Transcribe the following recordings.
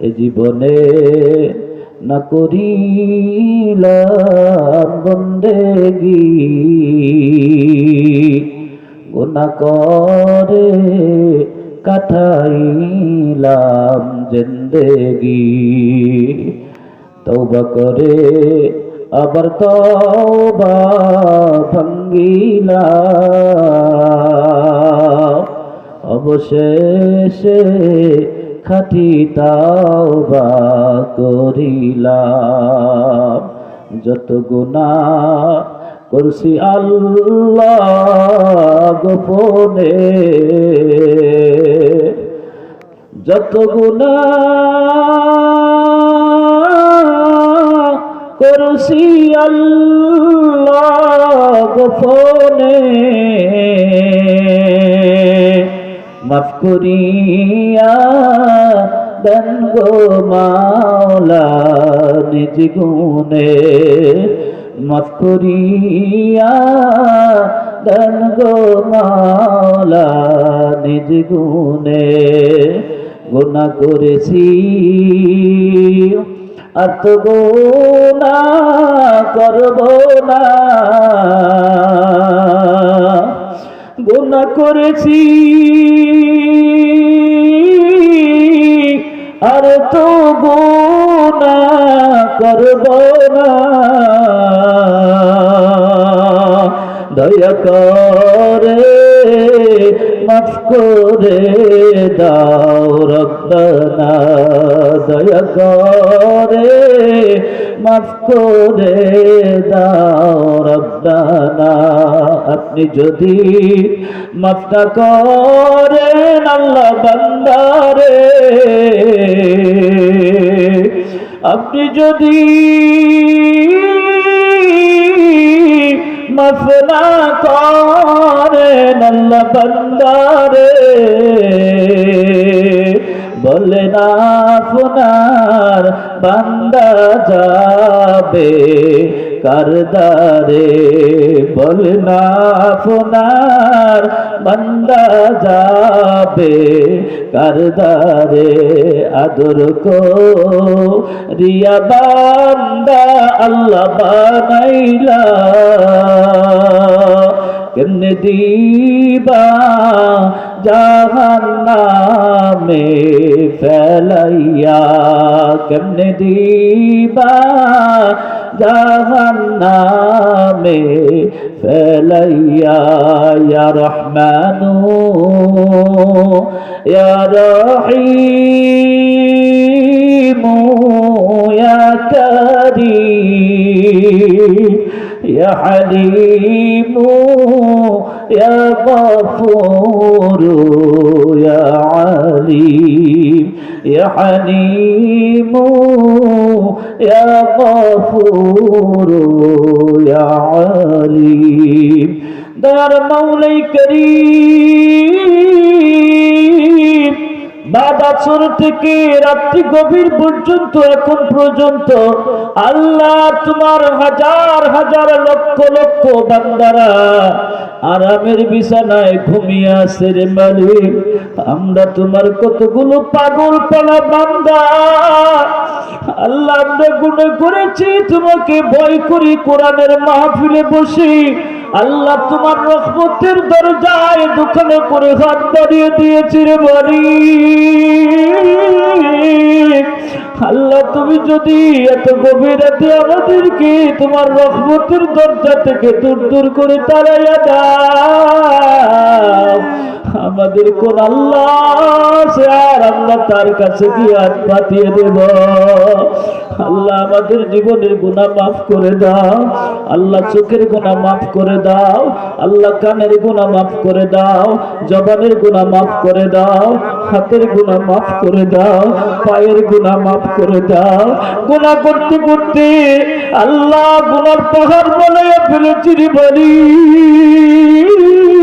এ জীবনে না করিলাম বন্দেগি গুনা করে কাটাইলাম জিন্দেগি। তৌবা করে আবার তওবা ভাঙ্গিলাম। অবশেষে খাটি তাওবা করিলাম। যত গুণা করছি আল্লাহ গোপনে। যত গুণা করছি আল্লাহ গোপনে। মাফ করিয়া দেন মাওলা, নিজ গুণে মাফ করিয়া মাওলা, নিজ গুণে গুণা করেছি। আর তো গুণা করব না। গুণা করেছি। করব না। দয়া করে মাফ করে দাও রব্বানা দয়া করে মাফ করে দাও রব্বানা আপনি যদি মাফটা করেন, আল্লাহ বান্দারে আপনি যদি মাফ না করেন আল্লাহ বান্দারে বলে না আপনার বান্দা যাবে। কারদারে, বলে না আপনার বান্দা যাবে। কারদারে আদর কো রিয়া বান্দা আল্লাহ বানাইলা। কেমনে দিবা জাহান্নামে ফেলাইয়া কেমনে দিবা? জাহান্নামে ফেলাইয়া ইয়া রহমানু ইয়া রহিমু ইয়া কারীম। يا حليم يا غفور يا عليم يا حليم يا غفور يا عليم. دار مولاي كريم বাদাচর থেকে রাত্রি গভীর পর্যন্ত, এখন পর্যন্ত আল্লাহ তোমার হাজার হাজার লক্ষ লক্ষ বান্দারা আরামের বিছানায় ঘুমিয়ে আছে রে মালিক। আমরা তোমার কতগুলো পাগল পালা বান্দা। আল্লাহ আমরা গুণে করেছি, তোমাকে ভয় করি, কোরআনের মাহফিলে বসি। আল্লাহ তোমার রহমতের দরজায় দোকানে করে হাত বাড়িয়ে দিয়েছি রে বাড়ি। আল্লাহ তুমি যদি এত গভীর রাতে আমাদেরকে তোমার রহমতের দরজা থেকে দূর দূর করে তাড়াইয়া দাও আমাদের কোন আল্লাহ আর আমরা তার কাছে গিয়ে হাত পাতিয়ে দেব। আল্লাহ আমাদের জীবনের গুণা মাফ করে দাও। আল্লাহ চোখের গুণা মাফ করে দাও। আল্লাহ কানের গুণা মাফ করে দাও। জবানের গুণা মাফ করে দাও। হাতের গুণা মাফ করে দাও। পায়ের গুণা মাফ করে দাও। গুণা করতে করতে আল্লাহ গুণার পাহাড় বলে ফেলেছি বাড়ি।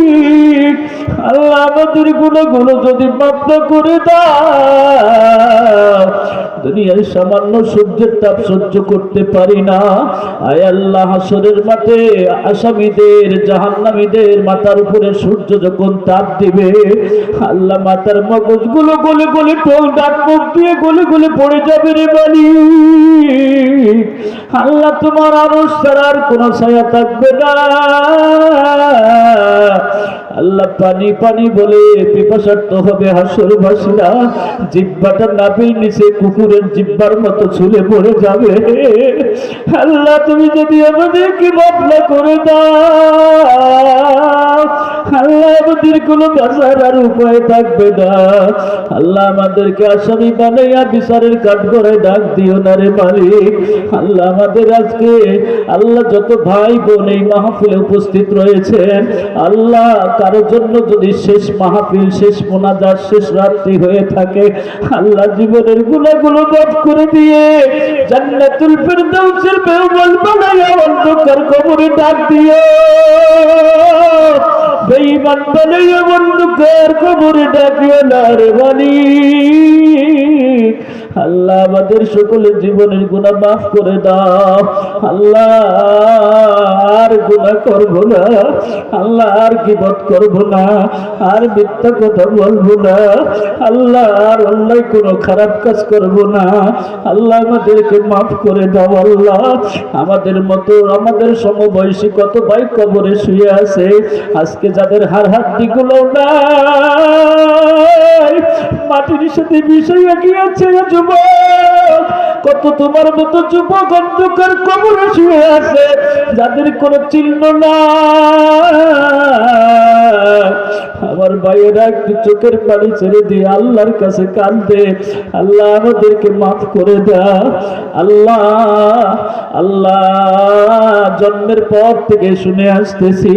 আল্লাহ আমাদের গুণাগুলো যদি মাফ করে দাও, দুনিয়ার সামান্য সূর্যের তাপ সহ্য করতে পারি না। আয় আল্লাহ, হাসরের মাঠে আসামিদের, জাহান্নামীদের মাথার উপরে সূর্য যখন তাপ দিবে, আল্লাহ মাথার মগজগুলো গলে গলে ডাক মুখ দিয়ে গলে গলে পড়ে যাবে রে বালি আল্লাহ তোমার আরও সারার কোন ছায়া থাকবে না। আল্লাহ পানি পানি বলে পিপাসার্থ হবে হাসর ভাসিরা। জিব্বাটা নাবির নিচে কুকুরের জিব্বার মতো ছুলে পড়ে যাবে। আল্লাহ তুমি যদি আমাদেরকে বদলা করে দাও আল্লাহ আমাদের কোনো আর উপায় থাকবে না। আল্লাহ আমাদেরকে আসামি বানাইয়া বিচারের কাঠ করে ডাক দিও না রে মালিক। আল্লাহ আমাদের আজকে, আল্লাহ যত ভাই বোন এই মাহফিলে উপস্থিত রয়েছেন, আল্লাহ কারোর জন্য যদি শেষ মাহফিল, শেষ মোনাজাত, শেষ রাত্রি হয়ে থাকে, আল্লাহ জীবনের গুণাগুলো মাফ করে দিয়ে জান্নাতুল ফেরদাউসের মেহমান বানাইয়া অন্ধকার কবরে ডাক দিও। বেঈমান বানাইয়া অন্ধকার কবরে ডাকিও না রে আল্লাহ আমাদের সকলের জীবনের গুণা মাফ করে দাও। আল্লাহ আর গুণা করব না আল্লাহ আর গিবত করব না, আর মিথ্যা কথা বলব না আল্লাহ আর অন্যায় কোনো খারাপ কাজ করব না। আল্লাহ আমাদেরকে মাফ করে দাও, আল্লাহ। আমাদের মতো, আমাদের সমবয়সী কত ভাই কবরে শুয়ে আছে, আজকে যাদের হার হাড্ডিগুলো নাই, মাটির সাথে মিশাইয়া গিয়েছে কত তোমার মতো যুবক অন্ধকার কবরে শুয়ে আছে যাদের কোনো চিহ্ন না আমার ভাইয়েরা একটু চোখের পানি ছেড়ে দিয়ে আল্লাহর কাছে কান্দে। আল্লাহ আমাদেরকে মাফ করে দাও আল্লাহ আল্লাহ জন্মের পর থেকে শুনে আসতেছি।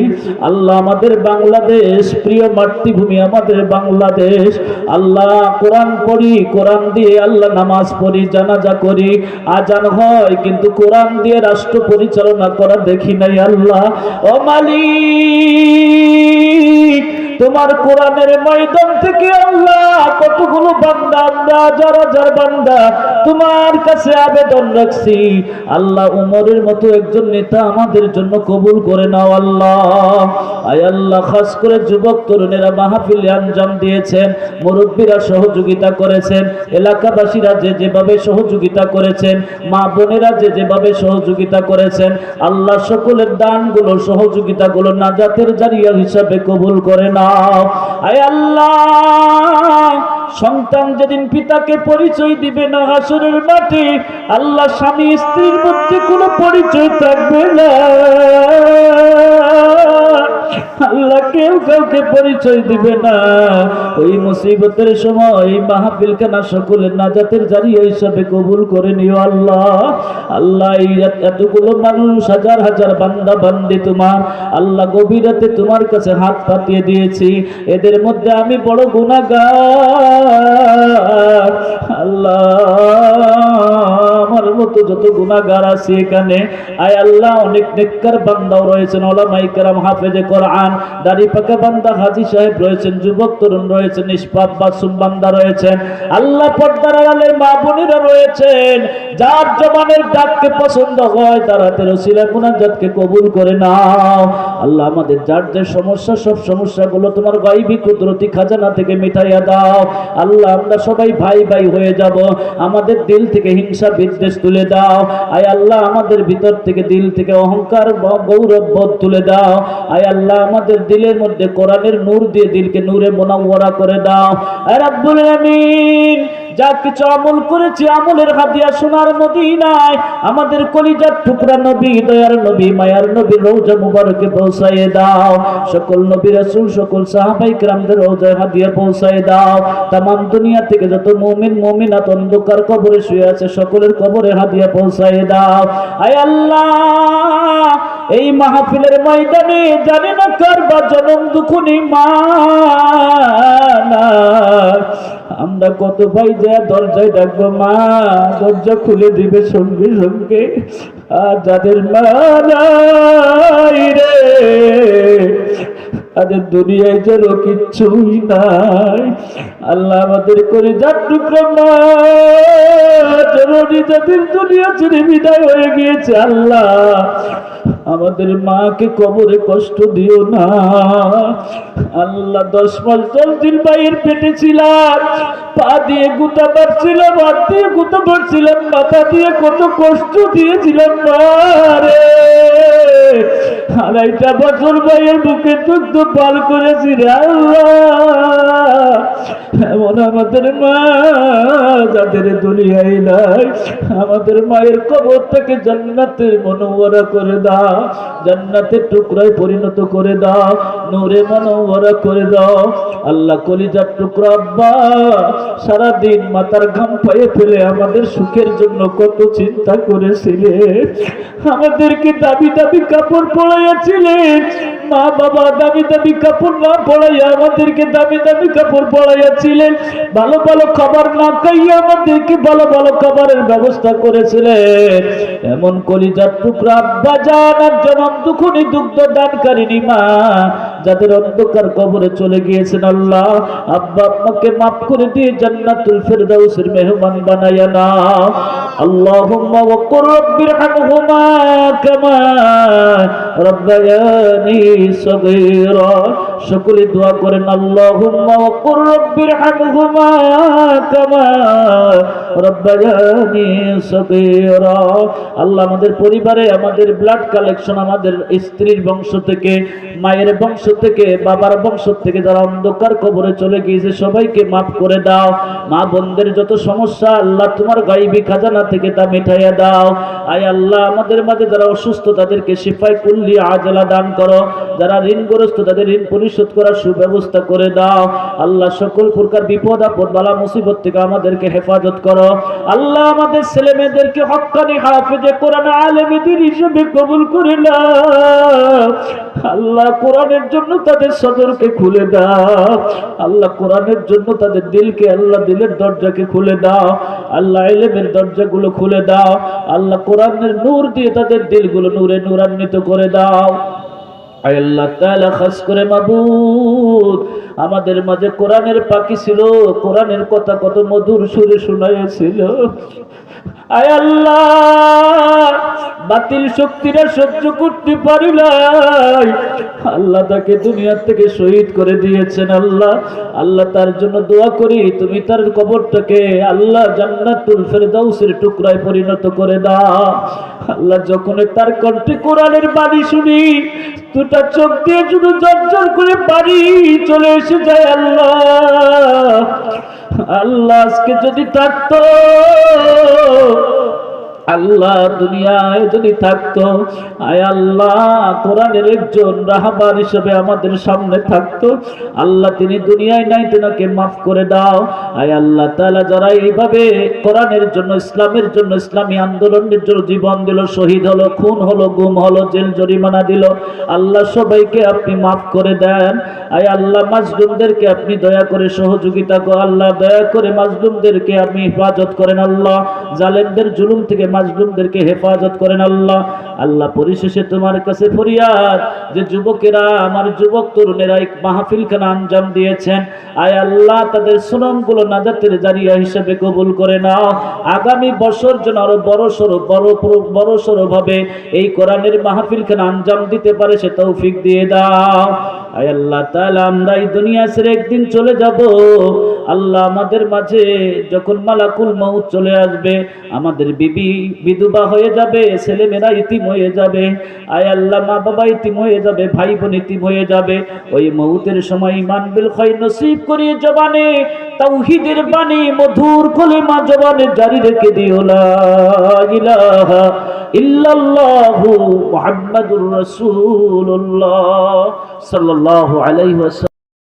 আল্লাহ আমাদের বাংলাদেশ, প্রিয় মাতৃভূমি আমাদের বাংলাদেশ। আল্লাহ কোরআন পড়ি, কোরআন দিয়ে আল্লাহ নামাজ পড়ি, জানাজা করি। আজান হয়, কিন্তু কোরআন দিয়ে রাষ্ট্র পরিচালনা করা দেখি নাই আল্লাহ। ও মালিক তোমার কোরআনের ময়দান থেকে আল্লাহ কতগুলো বান্দা আমরা হাজার হাজার বান্দা তোমার কাছে আবেদন রাখছি। আল্লাহ উমরের মতো একজন নেতা আমাদের জন্য কবুল করে নাও আল্লাহ। আয় আল্লাহ, খাস করে যুবক তরুণেরা মাহফিলে আঞ্জাম দিয়েছেন, মুরব্বীরা সহযোগিতা করেছেন, এলাকাবাসীরা যে যেভাবে সহযোগিতা করেছেন, মা বোনেরা যে যেভাবে সহযোগিতা করেছেন, আল্লাহ সকলের দানগুলো, সহযোগিতাগুলো নাজাতের জারিয়া হিসাবে কবুল করে নাও। আল্লাহ। সন্তান যেদিন পিতাকে পরিচয় দিবে না হাসরের মাঠে, আল্লাহ স্বামী স্ত্রীর মধ্যে কোনো পরিচয় থাকবে না। আল্লাহ কেউ কাউকে পরিচয় দিবে না। ওই মুসিবতের সময় নাজাতের জারিয়া হিসাবে কবুল করে নিও আল্লাহ। আল্লাহ এতগুলো মানুষ, হাজার হাজার বান্দা, বান্দি তোমার। আল্লাহ গভীরাতে তোমার কাছে হাত পাতিয়ে দিয়েছি। এদের মধ্যে আমি বড় গুণাগার আল্লাহ, আমার মতো যত গুণাগার আছে এখানে। আয় আল্লাহ, অনেক নেককার বান্দাও রয়েছেন ওলামাই কেরাম হাফেজে কোরআন। দাড়ি পাকা বান্দা হাজি সাহেব রয়েছেন, যুবক তরুণ রয়েছেন নিষ্পাপ বাসুম বান্দা রয়েছেন, আল্লাহ পর্দার আড়ালের মা বোনেরা রয়েছেন। যার জবানের ডাককে পছন্দ হয়, তারা তেরো শিলা মুনাজাতকে কবুল করে নাও। আল্লাহ আমাদের যার যে সমস্যা, সব সমস্যাগুলো তোমার গাইবি কুদরতি খাজানা থেকে মিটাইয়া দাও। আল্লাহ, আমরা সবাই ভাই ভাই হয়ে যাব। আমাদের দিল থেকে হিংসা বিদ্বেষ তুলে দাও। আয় আল্লাহ, আমাদের ভিতর থেকে দিল থেকে অহংকার, গৌরব বোধ তুলে দাও। আয় আল্লাহ আল্লাহ আমাদের দিলের মধ্যে কোরআনের নূর দিয়ে দিলকে নূরে মোনাওয়ারা করে দাও। রব্বুল আমিন যা কিছু আমল করেছি আমলের হাদিয়া সোনার নদী নাই আমাদের কলিজার টুকরা নবী, দয়ার নবী, মায়ার নবী রৌজা মুবারকে পৌঁছাইয়ে দাও। সকল নবী রাসুল, সকল সাহাবাই کرامদের রৌজায় হাদিয়া পৌঁছাইয়ে দাও। तमाम দুনিয়া থেকে যত মুমিন, মুমিনাত অন্ধকার কবরে শুয়ে আছে, সকলের কবরে হাদিয়া পৌঁছাইয়ে দাও। আয় আল্লাহ এই মাহফিলের ময়দানে জানি না কার বা জনম দুখুনি মা আমরা কত ভাই যা দরজায় ডাকবো, মা, দরজা খুলে দিবে সঙ্গে সঙ্গে। আর যাদের মা রে, তাদের দুনিয়ায় যেন কিচ্ছুই নাই। আল্লাহ আমাদের করে যার টুকরো মা যাদের দুনিয়া ছেড়ে বিদায় হয়ে গিয়েছে আল্লাহ। আমাদের মাকে কবরে কষ্ট দিও না। আল্লাহ দশ মাস, দশ দিন ভাইয়ের পেটে ছিলাম। পা দিয়ে গুতা মারছিলাম, হাত দিয়ে গুতা পারছিলাম মাথা দিয়ে কত কষ্ট দিয়েছিলাম রে। আড়াইটা বছর ভাইয়ের বুকে দুগ্ধ পাল করেছি আল্লাহ। এমন আমাদের মা যাদের দুনিয়ায় নাই, আমাদের মায়ের কবরটাকে জান্নাতের মনোবরা করে দাও জান্নাতের টুকরায় পরিণত করে দাও, নূরে মনোবরা করে দাও। আল্লাহ কলিজার টুকরা, আব্বা, সারাদিন মাথার ঘাম পায়ে ফেলে আমাদের সুখের জন্য কত চিন্তা করেছিলে। আমাদেরকে দাবি দাবি কাপড় পড়াইয়াছিলেন মা বাবা দামি দাবি কাপড় না পড়াইয়া আমাদেরকে দাবি দাবি কাপড় পড়াইয়াছিলেন ভালো ভালো খাবার না খাইয়া আমাদেরকে ভালো ভালো খাবারের ব্যবস্থা করেছিলেন? এমন কলিজার টুকরা আব্বা জান আর জনম দুখনি দুগ্ধ দানকারিনী মা, যাদের অন্ধকার কবরে চলে গিয়েছেন আল্লাহ, আব্বা আম্মাকে মাফ করে দিয়ে জান্নাতুল ফেরদাউসের মেহমান বানাইয়া না আল্লাহুম্মা ওয়াকুর রাব্বির হামহুমা কামা রব্বায়ানি সগীরা। সকলে দোয়া করেন, আল্লাহুম্মা ওয়াকুর রাব্বির হামহুমা কামা সগীরা। আল্লাহ আমাদের পরিবারে, আমাদের ব্লাড কালেকশন আমাদের স্ত্রীর বংশ থেকে, মায়ের বংশ থেকে, বাবার বংশ থেকে যারা অন্ধকার কবরে চলে গিয়েছে, সবাইকে মাফ করে দাও। মা বোনদের যত সমস্যা, আল্লাহ তোমার গাইবি খাজানা থেকে তা মিটাইয়া দাও। আয় আল্লাহ, আমাদের মাঝে যারা অসুস্থ, তাদেরকে সিফাই কুল্লি আজলা দান করো। যারা ঋণগ্রস্ত, তাদের ঋণ পরিশোধ করার সুব্যবস্থা করে দাও। আল্লাহ সকল প্রকার বিপদ, আপদ, বালা, মুসিবত থেকে আমাদেরকে হেফাজত করো। আল্লাহ আমাদের ছেলে মেয়েদেরকে হক্কানি হাফেজে কোরআন আলেমেদের হিসেবে কবুল করে আল্লাহ কোরআনের জন্য তাদের সদরকে খুলে দাও। আল্লাহ কোরআনের জন্য তাদের দিলকে আল্লাহ দিলের দরজাকে খুলে দাও। আল্লাহ এলেমের দরজাগুলো খুলে দাও। আল্লাহ কোরআনের নূর দিয়ে তাদের দিলগুলো নূরে নূরান্বিত করে দাও। আমাদের মাঝে কোরআনের পাখি ছিল কোরআনের কথা কত মধুর সুরে শোনাইয়াছিল। আয় আল্লাহ, বাতিল শক্তিরা সহ্য করতে পারি নাই। আল্লাহ তাকে দুনিয়া থেকে শহীদ করে দিয়েছেন আল্লাহ। আল্লাহ তার জন্য দোয়া করি, তুমি তার কবরটাকে আল্লাহ জান্নাতুল ফেরদাউসের টুকরায় পরিণত করে দাও। আল্লাহ, যখন তার কণ্ঠে কোরআনের বাণী শুনি, দুটা চোখ দিয়ে শুধু জর্জর করে বাড়ি চলে এসে যায় আল্লাহ। আল্লাহ, আজকে যদি থাকতো আল্লাহ দুনিয়ায় যদি থাকতো, আয় আল্লাহ, কোরআনের একজন রাহাবার হিসেবে আমাদের সামনে থাকতো। আল্লাহ তিনি দুনিয়ায় নাই, তেনাকে মাফ করে দাও। আয় আল্লাহ, তাআলা যারা এইভাবে কোরআনের জন্য, ইসলামের জন্য, ইসলামী আন্দোলনের জন্য জীবন দিল, শহীদ হলো, খুন হলো, গুম হলো, জেল জরিমানা দিল, আল্লাহ সবাইকে আপনি মাফ করে দেন। আয় আল্লাহ, মাজলুমদেরকে আপনি দয়া করে সহযোগিতা করো। আল্লাহ, দয়া করে মাজলুমদেরকে আপনি হেফাজত করেন। আল্লাহ, জালেমদের জুলুম থেকে মাজলুমদেরকে হেফাজত করেন আল্লাহ। আল্লাহ পরিশেষে তোমার কাছে ফরিয়াদ যে যুবকেরা, আমার যুবক তরুণেরা এক মাহফিলখানা আঞ্জাম দিয়েছেন। আয় আল্লাহ, তাদের সুনামগুলো নাজাতের জারিয়া হিসেবে কবুল করে নাও। আগামী বছর যেন আরও বড় সড়ো, বড় বড় সড়ো ভাবে এই কোরআনের মাহফিলখানা আঞ্জাম দিতে পারে সে তৌফিক দিয়ে দাও। আয় আল্লাহ তাআলা, আমরা এই দুনিয়া ছেড়ে একদিন চলে যাব। আল্লাহ আমাদের মাঝে যখন মালাকুল মউত চলে আসবে, আমাদের বিবি বিধবা হয়ে যাবে, ছেলেমেয়েরা ইতিম হয়ে যাবে। আয় আল্লাহ মা বাবা ইতিম হয়ে যাবে ভাই বোন ইতিম হয়ে যাবে। ওই মউতের সময় ইমান বিল খয় নসিব করিয়ে জবানে, তাওহীদের বাণী মধুর কলেমা জবানে জারি রেখে দিও, লা ইলাহা ইল্লাল্লাহু মুহাম্মাদুর রাসূলুল্লাহ। সাল্লাল্লাহু আলাইহি ওয়াসাল্লাম